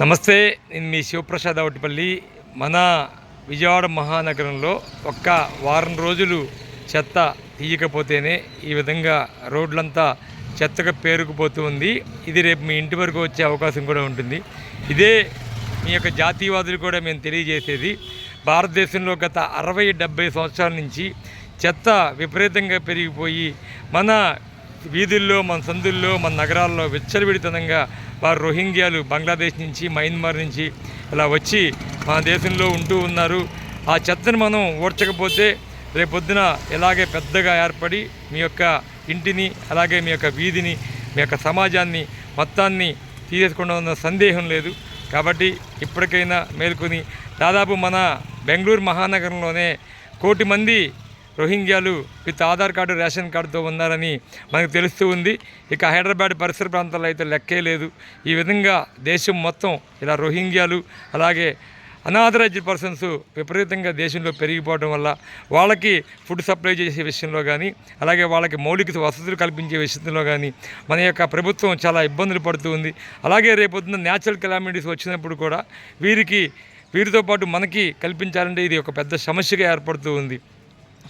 నమస్తే నేను మీ శివప్రసాద్ అవటిపల్లి. మన విజయవాడ మహానగరంలో ఒక్క వారం రోజులు చెత్త తీయకపోతేనే ఈ విధంగా రోడ్లంతా చెత్తగా పేరుకుపోతూ ఉంది. ఇది రేపు మీ ఇంటి వరకు వచ్చే అవకాశం కూడా ఉంటుంది. ఇదే మీ యొక్క జాతీయవాదులు కూడా మేము తెలియజేసేది. భారతదేశంలో గత అరవై డెబ్బై సంవత్సరాల నుంచి చెత్త విపరీతంగా పెరిగిపోయి మన వీధుల్లో మన సందుల్లో మన నగరాల్లో విచ్చలవిడితనంగా వారు రోహింగ్యాలు బంగ్లాదేశ్ నుంచి మయన్మార్ నుంచి ఇలా వచ్చి మన దేశంలో ఉంటూ ఉన్నారు. ఆ చెత్తను మనం ఊడ్చకపోతే రేపొద్దున ఇలాగే పెద్దగా ఏర్పడి మీ యొక్క ఇంటిని అలాగే మీ యొక్క వీధిని మీ యొక్క సమాజాన్ని మొత్తాన్ని తీసేసుకుండా ఉన్న సందేహం లేదు. కాబట్టి ఇప్పటికైనా మేల్కొని దాదాపు మన బెంగళూరు మహానగరంలోనే కోటి మంది రోహింగ్యాలు విత్ ఆధార్ కార్డు రేషన్ కార్డుతో ఉన్నారని మనకు తెలుస్తూ ఉంది. ఇక హైదరాబాద్ పరిసర ప్రాంతాల్లో అయితే లెక్కే లేదు. ఈ విధంగా దేశం మొత్తం ఇలా రోహింగ్యాలు అలాగే అనాథరైజ్డ్ పర్సన్స్ విపరీతంగా దేశంలో పెరిగిపోవడం వల్ల వాళ్ళకి ఫుడ్ సప్లై చేసే విషయంలో కానీ అలాగే వాళ్ళకి మౌలిక వసతులు కల్పించే విషయంలో కానీ మన యొక్క ప్రభుత్వం చాలా ఇబ్బందులు పడుతూ ఉంది. అలాగే రేపొద్దున న్యాచురల్ కెలామిటీస్ వచ్చినప్పుడు కూడా వీరికి వీరితో పాటు మనకి కల్పించాలంటే ఇది ఒక పెద్ద సమస్యగా ఏర్పడుతూ ఉంది.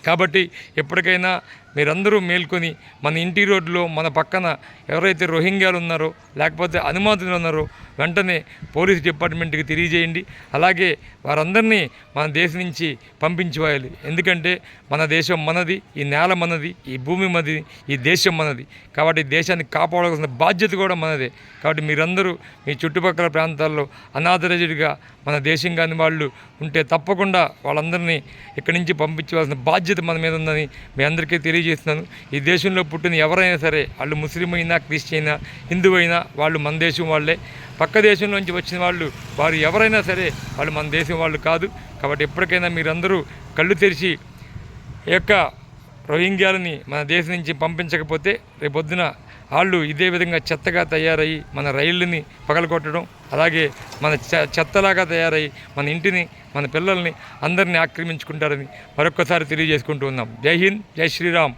కాబట్టి ఎప్పటికైనా మీరందరూ మేల్కొని మన ఇంటి రోడ్లో మన పక్కన ఎవరైతే రోహింగ్యాలు ఉన్నారో లేకపోతే అనుమాతులు ఉన్నారో వెంటనే పోలీస్ డిపార్ట్మెంట్కి తెలియజేయండి. అలాగే వారందరినీ మన దేశం నుంచి పంపించివేయాలి. ఎందుకంటే మన దేశం మనది ఈ నేల మనది ఈ భూమి మనది ఈ దేశం మనది. కాబట్టి దేశాన్ని కాపాడాల్సిన బాధ్యత కూడా మనదే. కాబట్టి మీరందరూ మీ చుట్టుపక్కల ప్రాంతాల్లో అనాథరజుడిగా మన దేశం కాని వాళ్ళు ఉంటే తప్పకుండా వాళ్ళందరినీ ఇక్కడి నుంచి పంపించవలసిన బాధ్యత మన మీద ఉందని మీ అందరికీ తెలియజేస్తున్నాను ఈ దేశంలో పుట్టిన ఎవరైనా సరే వాళ్ళు ముస్లిం అయినా క్రిస్టియన్ అయినా హిందూ అయినా వాళ్ళు మన దేశం వాళ్ళే. పక్క దేశం నుంచి వచ్చిన వాళ్ళు వారు ఎవరైనా సరే వాళ్ళు మన దేశం వాళ్ళు కాదు. కాబట్టి ఎప్పటికైనా మీరందరూ కళ్ళు తెరిచి ఈ యొక్క రోహింగ్యాలని మన దేశం నుంచి పంపించకపోతే రేపొద్దున వాళ్ళు ఇదే విధంగా చెత్తగా తయారయ్యి మన రైళ్ళని పగలగొట్టడం అలాగే మన చె- చెత్తలాగా తయారయ్యి మన ఇంటిని మన పిల్లల్ని అందరినీ ఆక్రమించుకుంటారని మరొక్కసారి తెలియజేసుకుంటూ ఉన్నాం. జై హింద్ జై శ్రీరామ్.